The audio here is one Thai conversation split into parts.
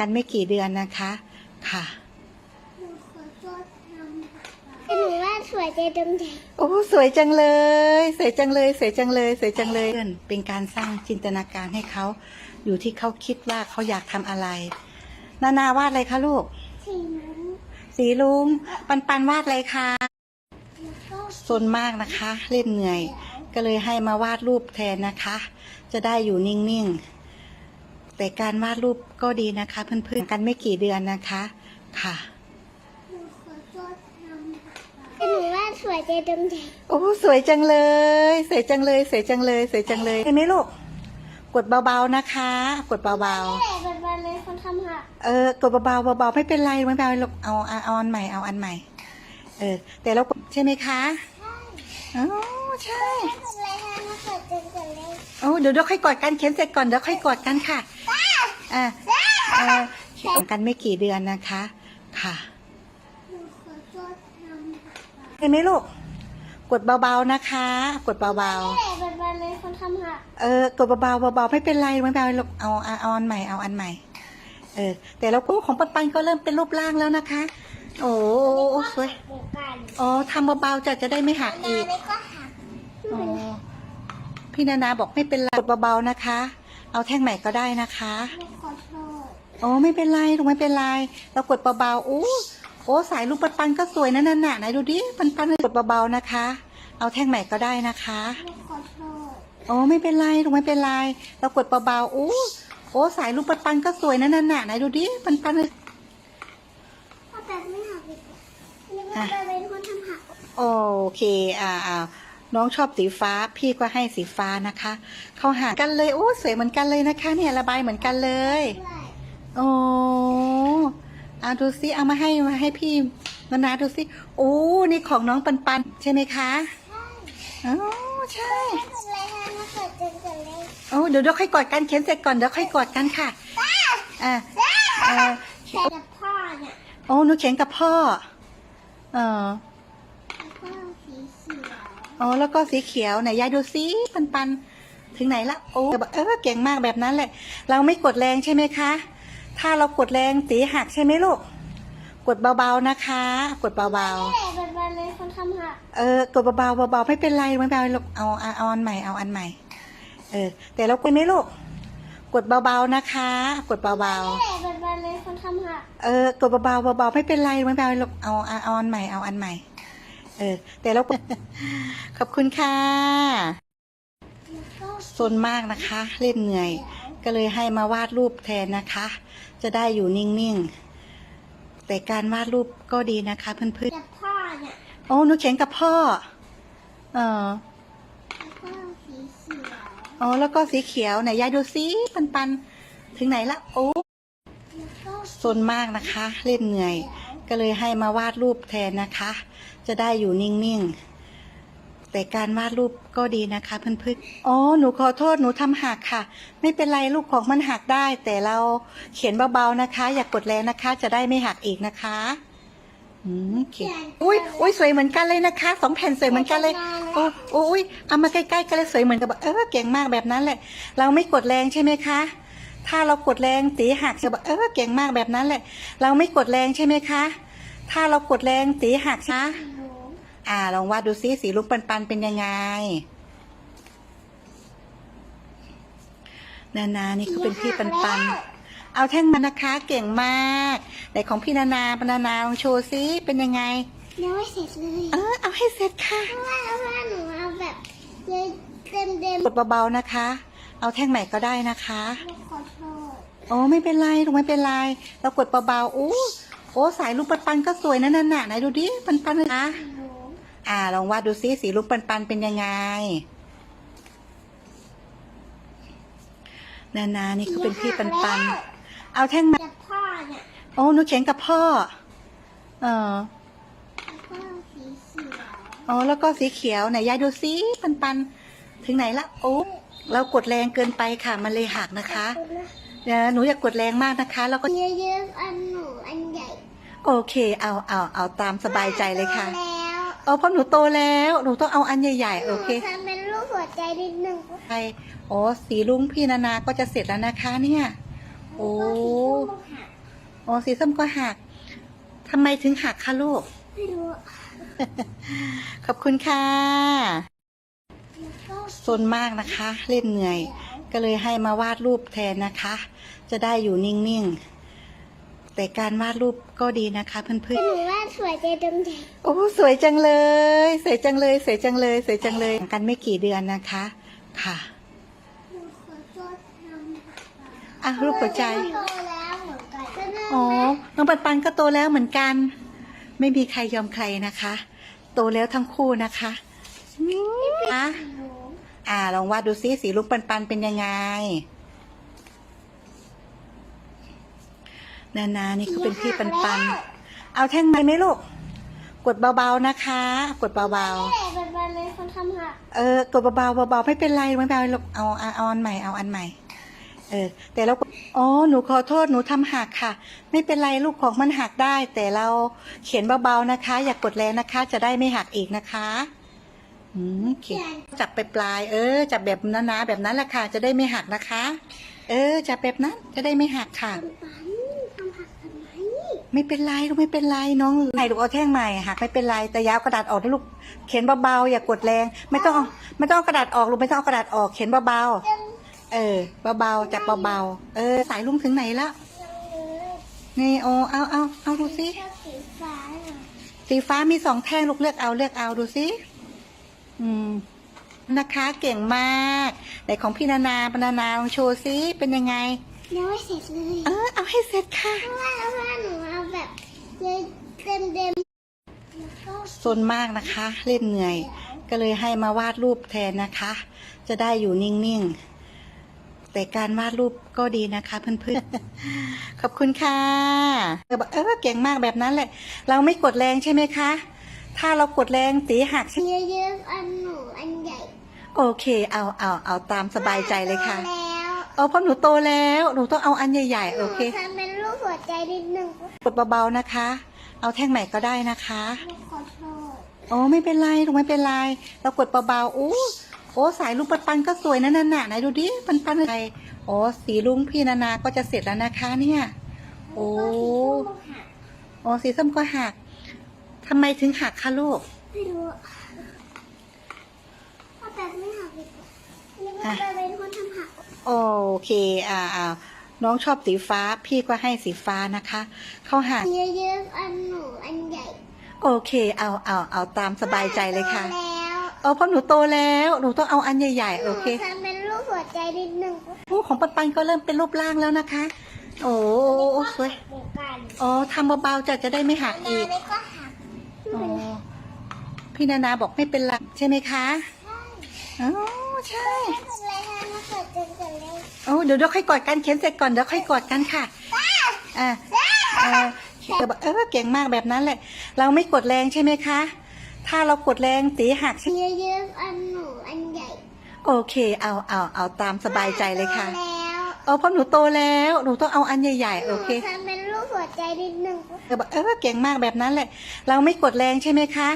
กันไม่กี่เดือนนะคะ ค่ะหนูขอโทษทำหนูว่าสวยใจตรงไหนโอ้สวยจังเลย สวยจังเลย สวยจังเลย สวยจังเลยเพื่อนเป็นการสร้างจินตนาการให้เขา อยู่ที่เขาคิดว่าเขาอยากทำอะไร นานาวาดอะไรคะลูก สีน้ำสีลุงปันปันวาดอะไรคะแล้วก็ซนมากนะคะ เล่นเหนื่อย ก็เลยให้มาวาดรูปแทนนะคะ จะได้อยู่นิ่งๆ แต่การวาดรูปก็ดีนะคะ เพื่อนๆกันไม่กี่เดือนนะคะ ค่ะหนูขอโทษทำหนูว่าสวยใจตรงไหนโอ้สวยจังเลย สวยจังเลยสวยจังเลยสวยจังเลยเห็นไหมลูกกดเบาๆนะคะ กดเบานี่แหละเป็นวันเลยคนทำหักๆเออกดเบาๆเบาๆไม่เป็นไรไม่เป็นไรลูกเอาเอาเอาอันใหม่เอาอันใหม่ เออ แต่เรากดใช่ไหมคะอ๋อใช่ไม่เป็นไรค่ะมาเกิดเจนกันเลย โอ้เดี๋ยวเดี๋ยวค่อยกอดกันเขียนเสร็จก่อนเดี๋ยวค่อยกอดกันค่ะอ่าเออกันไม่กี่เดือนนะคะ ค่ะหนูขอโทษทำเห็นไหมลูก กดเบาๆนะคะ กดเบานี่แหละเป็นวันเลยคนทำหักๆเออกดเบาๆเบาๆไม่เป็นไรไม่เป็นไรลูกเอาเอาเอาอันใหม่เอาอันใหม่ เออ แต่เราก็ของปันปันก็เริ่มเป็นรูปร่างแล้วนะคะ โอ้โอ้สวยเหมือนกันอ๋อทำเบาๆจะจะได้ไม่หักนาอีกเล็กก็หักอ๋อ พี่นานาบอกไม่เป็นไรกดเบาๆนะคะ เอาแท่งใหม่ก็ได้นะคะหนูขอโทษโอ้ไม่เป็นไรลูกไม่เป็นไร เรากดเบาๆโอ้โอ้สายลูกปันปันก็สวยนะนั่นน่ะไหนดูดิปันปันกดเบาๆนะคะ เอาแท่งใหม่ก็ได้นะคะหนูขอโทษโอ้ไม่เป็นไรลูกไม่เป็นไรเรากดเบาๆโอ้โอ้สายลูกปันปันก็สวยนะนั่นน่ะไหนดูดิปันปันถ้าแบบไม่หักอีกนี่ว่าจะเป็นคนทำหักโอเคอ่าอ่า น้องชอบสีฟ้า พี่ก็ให้สีฟ้านะคะ เข้าหากันเลยโอ้สวยเหมือนกันเลยนะคะ เนี่ยระบายเหมือนกันเลยด้วยโอ้เอาดูซิเอามาให้มาให้พี่มานาดูซิโอ้นี่ของน้องปันปันใช่ไหมคะใช่อ๋อใช่ไม่เป็นไรค่ะมาเกิดเจนกันเลยโอ้เดี๋ยวเดี๋ยวค่อยกอดกันเขียนเสร็จก่อนเดี๋ยวค่อยกอดกันค่ะอ่าเออแต่กับพ่อเนี่ยโอ้หนูเขียนกับพ่อเออ แล้วก็สีเขียว อ๋อแล้วก็สีเขียวไหนยายดูซิปันปันถึงไหนละโอ้เออเก่งมากแบบนั้นแหละ เราไม่กดแรงใช่ไหมคะ ถ้าเรากดแรงสีหักใช่ไหมลูกกดเบาๆนะคะ กดเบาๆนี่แหละเป็นวันเลยคนทำหักเออกดเบาๆเบาๆไม่เป็นไรไม่เป็นไรลูกเอาเอาเอาอันใหม่เอาอันใหม่ เออ แต่เรากดไหมลูกกดเบาๆนะคะ กดเบานี่แหละเป็นวันเลยคนทำหักๆเออกดเบาๆเบาๆไม่เป็นไรไม่เป็นไรลูกเอาเอาเอาอันใหม่เอาอันใหม่ เออ แต่เรากดขอบคุณค่ะแล้วก็ซนมากนะคะ เล่นเหนื่อย ก็เลยให้มาวาดรูปแทนนะคะ จะได้อยู่นิ่งๆ แต่การวาดรูปก็ดีนะคะเพื่อนกับพ่อเนี่ยๆโอ้หนูเขียนกับพ่อ เออแล้วก็สีเขียวอ๋อแล้วก็สีเขียวไหนยายดูซิปันปันถึงไหนละโอ้แล้วก็ซนมากนะคะ เล่นเหนื่อย ก็เลยให้มาวาดรูปแทนนะคะ จะได้อยู่นิ่งๆ แต่การวาดรูปก็ดีนะคะเพื่อนๆอ๋อหนูขอโทษหนูทำหักค่ะ ไม่เป็นไรลูกของมันหักได้ แต่เราเขียนเบาๆนะคะ อย่ากกดแรงนะคะ จะได้ไม่หักอีกนะคะอืมโอเคอุ้ยอุ้ยสวยเหมือนกันเลยนะคะสองแผ่นสวยเหมือนกันเลยโอ้โอ้ยเอามาใกล้ๆกันเลยสวยเหมือนกับเออเก่งมากแบบนั้นแหละ เราไม่กดแรงใช่ไหมคะ ถ้าเรากดแรงสีหักจะบอกเออเก่งมากแบบนั้นแหละ เราไม่กดแรงใช่ไหมคะ ถ้าเรากดแรงสีหักนะหนูอ่าลองวาดดูซิสีลูกปันปันๆเป็นยังไงนานานี่เขาเป็นพี่ปันปันๆเอาแท่งมานะคะเก่งมากไหนของพี่นานาปนานาลองโชว์ซิเป็นยังไงยังไม่เสร็จเลยเออเอาให้เสร็จค่ะเพราะว่าเพราะว่าหนูเอาแบบเลยเต็มเต็มกดเบาๆนะคะ เอาแท่งใหม่ก็ได้นะคะหนูข อโทษโอ้ไม่เป็นไรลูกไม่เป็นไร เรากดเบาๆโอ้โอ้สายลูกปันปันก็สวยนะนั่นน่ะไหนดูดิปันปันนะหนูอ่าลองวาดดูซิสีลูกปันปันเป็นยังไงนานานี่เขาเป็นพี่ปันปัน เอาแท่งมากับพ่อเนี่ยโอ้หนูเขียนกับพ่อ เออแล้วก็สีเขียวอ๋อแล้วก็สีเขียวไหนยายดูซิปันปัน ถึงไหนละโอ้ เรากดแรงเกินไปค่ะ มันเลยหักนะคะขอบคุณนะเดี๋ยวหนูอย่ากดแรงมากนะคะ แล้วก็เยอะๆอันหนูอันใหญ่ โอเค เอาเอาเอาตามสบายใจเลยค่ะโตแล้วเออเพราะหนูโตแล้วหนูต้องเอาอันใหญ่ๆโอเคหนูทำเป็นรูปหัวใจนิดนึงใช่โอ้สีลุงพี่นานาก็จะเสร็จแล้วนะคะ เนี่ยโอ้แล้วก็สีม่วงค่ะอ๋อสีส้มก็หักทำไมถึงหักคะลูกไม่รู้อะขอบคุณค่ะแล้วก็ ซนมากนะคะ เล่นเหนื่อย ก็เลยให้มาวาดรูปแทนนะคะ จะได้อยู่นิ่งๆ แต่การวาดรูปก็ดีนะคะเพื่อนหนูว่าสวยใจดวงใจๆ โอ้สวยจังเลย สวยจังเลย สวยจังเลย สวยจังเลยห่างกันไม่กี่เดือนนะคะ ค่ะหนูขอโทษทำอะรูปหัวใจ โตแล้วเหมือนกันก็น่าอ๋อรักน้องปันปันก็โตแล้วเหมือนกัน ไม่มีใครยอมใครนะคะ โตแล้วทั้งคู่นะคะนะหนู อ่า ลองวาดดูซิสีลูกปันปันเป็นยังไง นานา นี่เขาเป็นพี่ปันปัน เอาแท่งไม้ไหมลูก กดเบาๆนะคะ กดเบานี่แหละเป็นวันเป็นคนทำหักๆเออ กดเบาๆเบาๆไม่เป็นไรไม่เป็นไรลูกเอาเอาเอาอันใหม่ เอาอันใหม่ เออ แต่เราอ๋อ หนูขอโทษ หนูทำหักค่ะ ไม่เป็นไรลูกของมันหักได้ แต่เราเขียนเบาๆนะคะ อย่ากกดแรงนะคะ จะได้ไม่หักอีกนะคะ อืมเขียนจับไปปลายๆเออ จับแบบนั้นนะแบบนั้นแหละค่ะ จะได้ไม่หักนะคะ เออ จับแบบนั้น จะได้ไม่หักค่ะปันปันทำหักทำไมไม่เป็นไรลูกไม่เป็นไรน้องไหนลูกเอาแท่งใหม่หักไม่เป็นไรแต่อยาวกระดาษออกนะลูกเขียนเบาๆอย่ากดแรง ไม่ต้องเอาไม่ต้องเอากระดาษออกลูกไม่ต้องเอากระดาษออกเขียนเบายังๆเออเบาๆจับเบาๆเออ สายลุงถึงไหนละยังเลยนี่โอเอาเอาเอาดูสิชอบสีฟ้าเหรอสีฟ้ามีสองแท่งลูกเลือกเอาเลือกเอาดูสิ อืมนะคะเก่งมากไหนของพี่นานาปนานาลองโชว์ซิเป็นยังไง ยังไม่เสร็จเลยเออเอาให้เสร็จค่ะ เพราะว่าเพราะว่าหนูเอาแบบเต็มเต็มเต็มแล้วก็ซนมากนะคะ เล่นเหนื่อย ก็เลยให้มาวาดรูปแทนนะคะ จะได้อยู่นิ่งๆ แต่การวาดรูปก็ดีนะคะเพื่อนๆ ขอบคุณค่ะเออเออเก่งมากแบบนั้นแหละ เราไม่กดแรงใช่ไหมคะ ถ้าเรากดแรงสีหักใช่เยอะๆอันหนูอันใหญ่ โอเค เอาเอาเอาตามสบายใจเลยค่ะโตแล้วเอาเพราะหนูโตแล้วหนูต้องเอาอันใหญ่ๆหโอนูเคทำเป็นรูปหัวใจนิดนึงกดเบาๆนะคะ เอาแท่งใหม่ก็ได้นะคะ ขอโทษโอ้ไม่เป็นไรลูกไม่เป็นไร เรากดเบาๆโอ้โอ้สายลุงปันปันก็สวยนะนั่นน่ะไหนดูดิปันปันอะไรโอ้สีลุงพี่นานาก็จะเสร็จแล้วนะคะ เนี่ย โอ้โอ้สีส้มก็หัก ทำไมถึงหักคะลูก ไม่รู้อะเอาแบบไม่หักดีกว่านี่ก็จะเป็นคนทำหักโอเคอ่าอ่าน้องชอบสีฟ้า พี่ก็ให้สีฟ้านะคะ เข้าหักเยอะๆอันหนูอันใหญ่โอเค เอาเอาเอาตามสบายใจเลยค่ะโตแล้วโอ้เพราะหนูโตแล้วหนูต้องเอาอันใหญ่ๆหโอนูเคทำเป็นรูปหัวใจนิดนึงโอ้ของปันปันก็เริ่มเป็นรูปร่างแล้วนะคะ โอ้โอ้สวยเหมือนกันอ๋อทำเบาๆจะจะได้ไม่หักอีก แล้วก็หัก อ๋อพี่นานาบอกไม่เป็นไรใช่ไหมคะใช่อ๋อใช่ไม่เป็นไรค่ะมาเกิดจนเกิดเลยโอ้เดี๋ยวเดี๋ยวค่อยกอดกันเขียนเสร็จก่อนเดี๋ยวค่อยกอดกันค่ะอ่าเออเออเก่งมากแบบนั้นแหละ เราไม่กดแรงใช่ไหมคะ ถ้าเรากดแรงสีหักใช่เยอะๆอันหนูอันใหญ่ โอเค เอาเอาเอาตามสบายใจเลยค่ะโตแล้วโอ้เพราะหนูโตแล้ว หนูต้องเอาอันใหญ่ๆหโอนูเค ทำเป็นรูปหัวใจนิดนึงเออเออเก่งมากแบบนั้นแหละ เราไม่กดแรงใช่ไหมคะ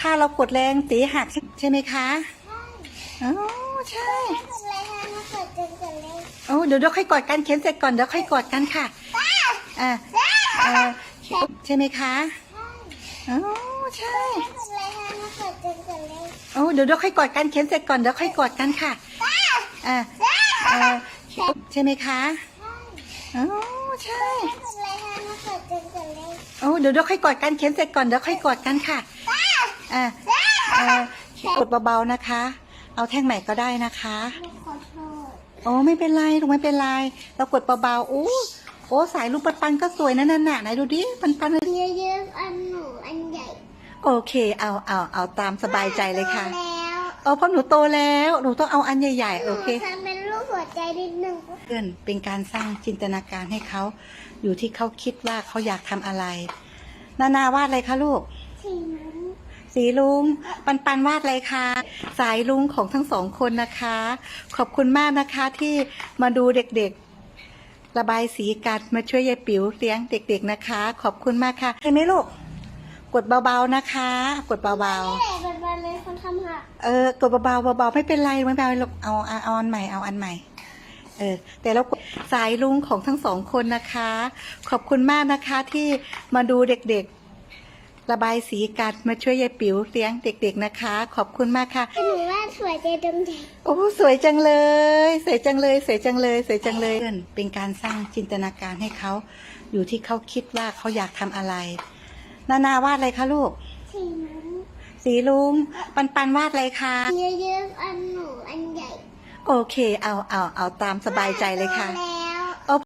ถ้าเรากดแรงสีหักใช่ไหมคะอ๋อใช่ไม่เป็นไรค่ะมาเกิดจนเกิดเลยโอ้เดี๋ยวเดี๋ยวค่อยกอดกันเขียนเสร็จก่อนเดี๋ยวค่อยกอดกันค่ะอ่าเออใช่ไหมคะอ๋อใช่ไม่เป็นไรค่ะมาเกิดจนเกิดเลยโอ้เดี๋ยวเดี๋ยวค่อยกอดกันเขียนเสร็จก่อนเดี๋ยวค่อยกอดกันค่ะอ่าเออใช่ไหมคะอ๋อใช่ไม่ เป็นไรค่ะมาเกิดจนเกิดเลยโอ้เดี๋ยวเดี๋ยวค่อยกอดกันเขียนเสร็จก่อนเดี๋ยวค่อยกอดกันค่ะอ่าเออกดเบาๆนะคะ เอาแท่งใหม่ก็ได้นะคะ ขอโทษโอ้ไม่เป็นไรลูกไม่เป็นไร เรากดเบาๆโอ้โอ้สายลูกปันปันก็สวยนะนั่นน่ะไหนดูดิปันปันเยอะๆอันหนูอันใหญ่โอเคเอาเอาเอาตามสบายใจเลยค่ะโตแล้วโอ้เพราะหนูโตแล้วหนูต้องเอาอันใหญ่ๆหโอนูเคทำเป็นรูป หัวใจนิดนึงเพื่อนเป็นการสร้างจินตนาการให้เขา อยู่ที่เขาคิดว่าเขาอยากทำอะไร นานาวาดอะไรคะลูก สีนั้นสีลุง ปันปันวาดอะไรคะสายลุงของทั้งสองคนนะคะ ขอบคุณมากนะคะที่มาดูเด็กๆ ระบายสีกันมาช่วยยายปิ๋วเลี้ยงเด็ก ๆนะคะ ขอบคุณมากค่ะเห็นไหมลูก กดเบาๆนะคะ กดเบานี่แหละเป็นวันเป็นคนทำหักๆเออกดเบาๆเบาๆไม่เป็นไรไม่เป็นไรลูกเอาเอาเอาอันใหม่เอาอันใหม่ เอเออแต่แล้วสายลุงของทั้งสองคนนะคะ ขอบคุณมากนะคะที่มาดูเด็กๆ ระบายสีกันมาช่วยยายปิ๋วเลี้ยงเด็ก ๆนะคะ ขอบคุณมากค่ะหนูว่าสวยใจดมใจโอ้สวยจังเลยสวยจังเลยสวยจังเลยสวยจังเลยเป็นการสร้างจินตนาการให้เขา อยู่ที่เขาคิดว่าเขาอยากทำอะไร นานาวาดอะไรคะลูกสีน้สีลุงปันปันวาดอะไรคะำเยอะๆอันหนูอันใหญ่ โอเค เอาเอาเอาตามสบายใจเลยค่ะแล้